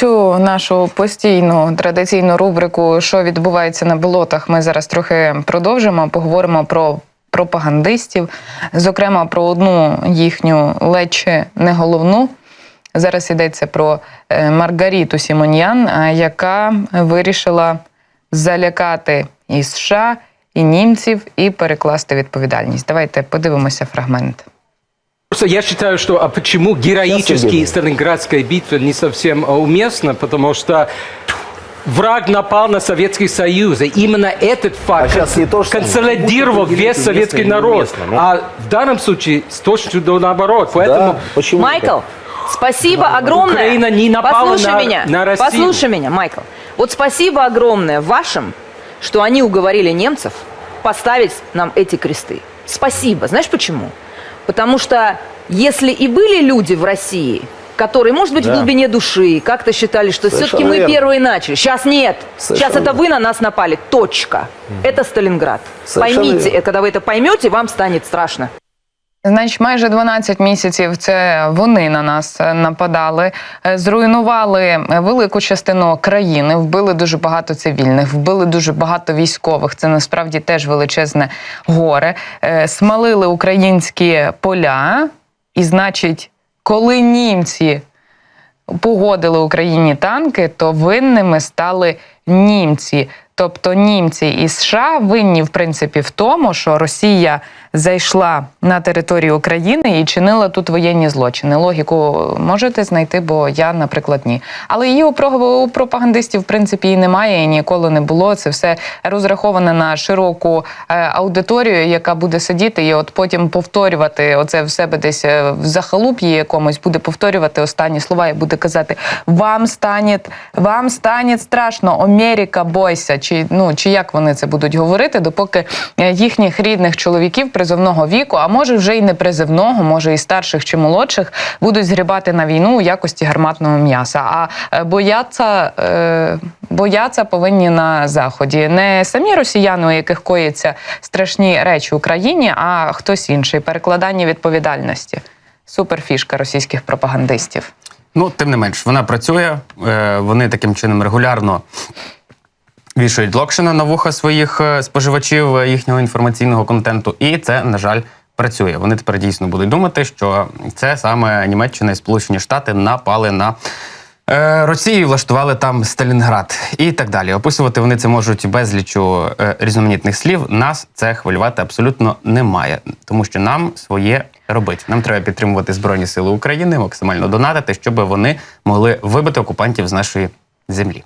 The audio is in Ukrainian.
Цю нашу постійну традиційну рубрику, що відбувається на болотах, ми зараз трохи продовжимо. Поговоримо про пропагандистів, зокрема про одну їхню ледь не головну. Зараз йдеться про е, Маргаріту Сімоньян, яка вирішила залякати і США, і німців, і перекласти відповідальність. Давайте подивимося фрагмент. Просто я считаю, что а почему героически Сталинградская битва не совсем а, уместна, потому что враг напал на Советский Союз, и именно этот факт А не то, что- консолидировал Будет весь советский народ. неуместно, ну. А в данном случае с точностью до наоборот. Поэтому Да, почему? Майкл, спасибо огромное. Украина не напала Послушай на- меня. на Россию. Послушай меня, Майкл. Вот спасибо огромное вашим, что они уговорили немцев поставить нам эти кресты. Спасибо. Знаешь почему? Потому что если и были люди в России, которые, может быть, в Да. глубине души как-то считали, что все-таки мы первые начали. Сейчас нет. Сейчас Совершенно это вы на нас напали. Точка. Это Сталинград. Совершенно Поймите, верно. когда вы это поймете, вам станет страшно. Значить, майже 12 місяців це вони на нас е, нападали, е, зруйнували велику частину країни, вбили дуже багато цивільних, вбили дуже багато військових. Це насправді теж величезне горе. Е, Смалили українські поля, і значить, коли німці погодили Україні танки, то винними стали німці. Тобто німці і США винні, в принципі, в тому, що Росія зайшла на територію України і чинила тут воєнні злочини. Логіку можете знайти, бо я, наприклад, ні. Але її у пропагандистів, в принципі, і немає, і ніколи не було. Це все розраховане на широку е, аудиторію, яка буде сидіти і от потім повторювати оце в себе десь е, в захалуп'ї якомусь, буде повторювати останні слова і буде казати: Вам стане, вам стане страшно, Америка, бойся. Чи ну чи як вони це будуть говорити, допоки е, їхніх рідних чоловіків призовного віку, а може вже і не призовного, може і старших чи молодших, будуть згрібати на війну у якості гарматного м'яса. А е, бояться, е, бояться повинні на заході не самі росіяни, у яких коїться страшні речі в Україні, а хтось інший. Перекладання відповідальності. Суперфішка російських пропагандистів. Ну, тим не менш, вона працює. Вони таким чином регулярно вішають локшина на вуха своїх е, споживачів е, їхнього інформаційного контенту, і це, на жаль, працює. Вони тепер дійсно будуть думати, що це саме Німеччина і Сполучені Штати напали на. е, Росію влаштували там Сталінград і так далі. Описувати вони це можуть безлічу різноманітних слів. Нас це хвилювати абсолютно немає, тому що нам своє робити. Нам треба підтримувати Збройні Сили України, максимально донатити, щоб вони могли вибити окупантів з нашої землі.